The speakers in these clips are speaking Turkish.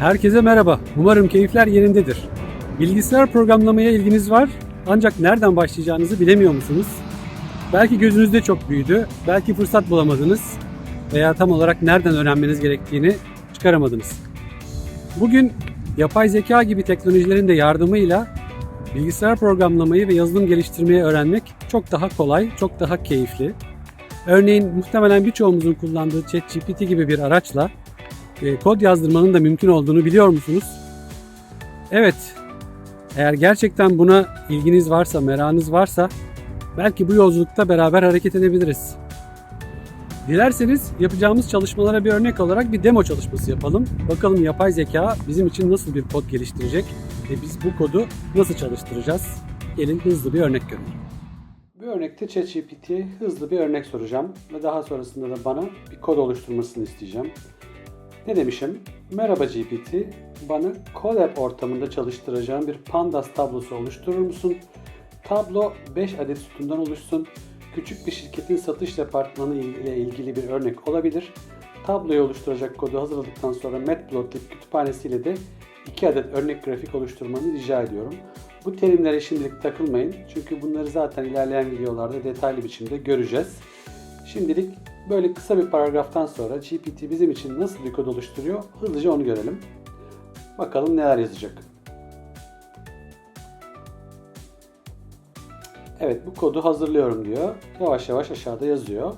Herkese merhaba. Umarım keyifler yerindedir. Bilgisayar programlamaya ilginiz var ancak nereden başlayacağınızı bilemiyor musunuz? Belki gözünüzde çok büyüdü, belki fırsat bulamadınız veya tam olarak nereden öğrenmeniz gerektiğini çıkaramadınız. Bugün yapay zeka gibi teknolojilerin de yardımıyla bilgisayar programlamayı ve yazılım geliştirmeyi öğrenmek çok daha kolay, çok daha keyifli. Örneğin muhtemelen birçoğumuzun kullandığı ChatGPT gibi bir araçla e, kod yazdırmanın da mümkün olduğunu biliyor musunuz? Evet, eğer gerçekten buna ilginiz varsa, merakınız varsa belki bu yolculukta beraber hareket edebiliriz. Dilerseniz yapacağımız çalışmalara bir örnek olarak bir demo çalışması yapalım. Bakalım yapay zeka bizim için nasıl bir kod geliştirecek ve biz bu kodu nasıl çalıştıracağız? Gelin hızlı bir örnek görelim. Bu örnekte ChatGPT'ye hızlı bir örnek soracağım ve daha sonrasında da bana bir kod oluşturmasını isteyeceğim. Ne demişim? Merhaba GPT, bana Colab ortamında çalıştıracağım bir pandas tablosu oluşturur musun? Tablo 5 adet sütundan oluşsun. Küçük bir şirketin satış departmanı ile ilgili bir örnek olabilir. Tabloyu oluşturacak kodu hazırladıktan sonra Matplotlib kütüphanesiyle de 2 adet örnek grafik oluşturmanı rica ediyorum. Bu terimlere şimdilik takılmayın çünkü bunları zaten ilerleyen videolarda detaylı biçimde göreceğiz. Şimdilik böyle kısa bir paragraftan sonra GPT bizim için nasıl bir kod oluşturuyor hızlıca onu görelim. Bakalım neler yazacak. Evet bu kodu hazırlıyorum diyor. Yavaş yavaş aşağıda yazıyor.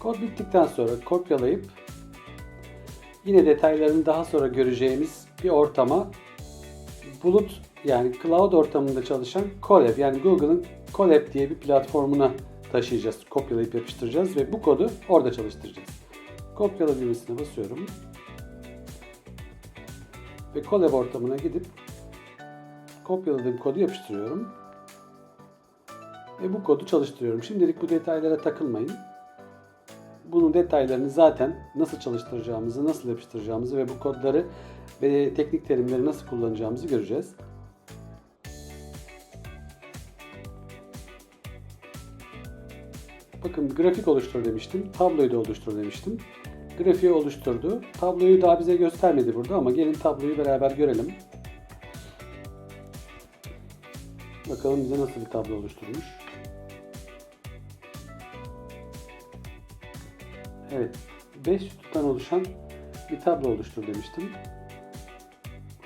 Kod bittikten sonra kopyalayıp yine detaylarını daha sonra göreceğimiz bir ortama bulut yani cloud ortamında çalışan Colab yani Google'ın Colab diye bir platformuna taşıyacağız. Kopyalayıp yapıştıracağız ve bu kodu orada çalıştıracağız. Kopyala düğmesine basıyorum. Ve Colab ortamına gidip kopyaladığım kodu yapıştırıyorum. Ve bu kodu çalıştırıyorum. Şimdilik bu detaylara takılmayın bunun detaylarını zaten nasıl çalıştıracağımızı, nasıl yapıştıracağımızı ve bu kodları ve teknik terimleri nasıl kullanacağımızı göreceğiz. Bakın grafik oluştur demiştim. Tabloyu da oluştur demiştim. Grafiği oluşturdu. Tabloyu daha bize göstermedi burada ama gelin tabloyu beraber görelim. Bakalım bize nasıl bir tablo oluşturmuş. Evet, 5 sütundan oluşan bir tablo oluştur demiştim.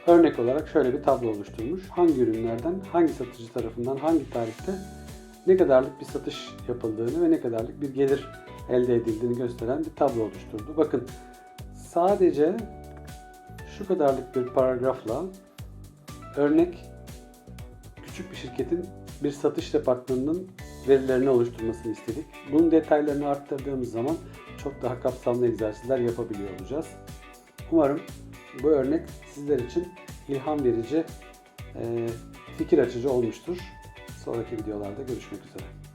Örnek olarak şöyle bir tablo oluşturmuş. Hangi ürünlerden, hangi satıcı tarafından, hangi tarihte ne kadarlık bir satış yapıldığını ve ne kadarlık bir gelir elde edildiğini gösteren bir tablo oluşturdu. Bakın sadece şu kadarlık bir paragrafla örnek küçük bir şirketin bir satış departmanının verilerini oluşturmasını istedik. Bunun detaylarını arttırdığımız zaman çok daha kapsamlı egzersizler yapabiliyor olacağız. Umarım bu örnek sizler için ilham verici, fikir açıcı olmuştur. Sonraki videolarda görüşmek üzere.